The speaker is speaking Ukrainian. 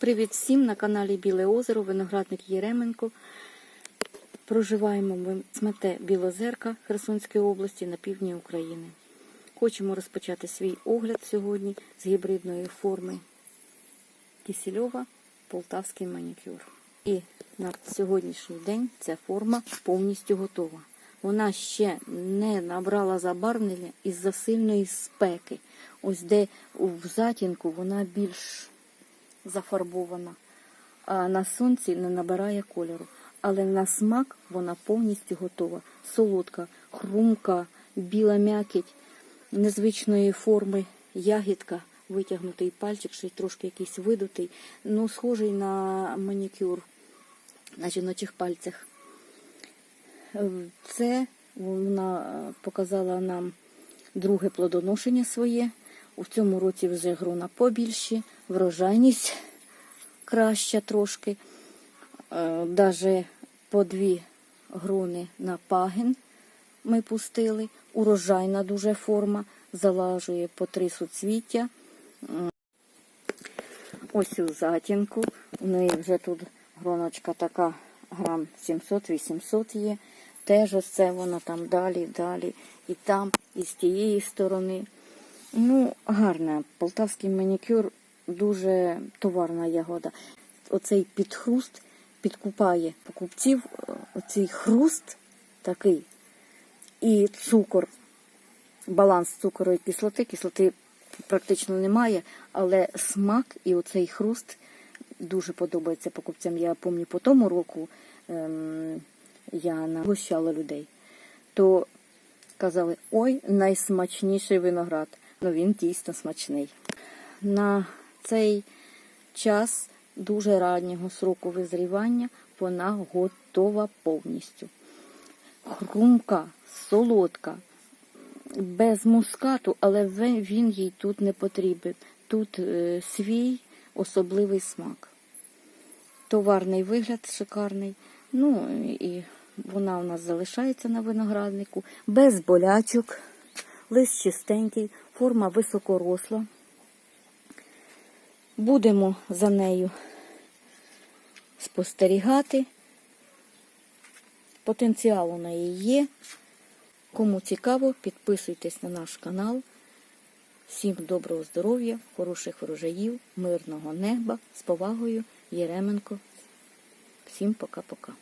Привіт всім на каналі Біле Озеро, виноградник Єременко. Проживаємо ми в смете Білозерка Херсонської області на півдні України. Хочемо розпочати свій огляд сьогодні з гібридної форми Кисельова Полтавський манікюр. І на сьогоднішній день ця форма повністю готова. Вона ще не набрала забарвлення із-за сильної спеки. Ось де в затінку вона більш зафарбована, а на сонці не набирає кольору. Але на смак вона повністю готова. Солодка, хрумка, біла м'якіть, незвичної форми, ягідка, витягнутий пальчик, ще й трошки якийсь видутий, ну, схожий на манікюр на жіночих пальцях. Це вона е, показала нам друге плодоношення своє. У цьому році вже грона побільші, врожайність краща трошки. Навіть по дві грони на пагін ми пустили. Урожайна дуже форма, залажує по три суцвіття. Ось у затінку. У неї вже тут гроночка така грам 700-800 є. Теж ось це вона там далі, далі, і там, і з тієї сторони. Ну, гарна. Полтавський манікюр дуже товарна ягода. Оцей підхруст підкупає покупців, оцей хруст такий. І цукор, баланс цукору і кислоти. Кислоти практично немає, але смак і оцей хруст дуже подобається покупцям. Я пам'ятаю, по тому року ем, я нагощала людей, то казали, ой, найсмачніший виноград. Ну він дійсно смачний. На цей час дуже раннього сроку визрівання вона готова повністю. Хрумка, солодка, без мускату, але він їй тут не потрібен. Тут е, свій особливий смак. Товарний вигляд шикарний. Ну і вона у нас залишається на винограднику, без болячок, лист чистенький, форма високоросла. Будемо за нею спостерігати. Потенціал у неї є. Кому цікаво, підписуйтесь на наш канал. Всім доброго здоров'я, хороших врожаїв, мирного неба, з повагою, Єременко. Всім пока-пока.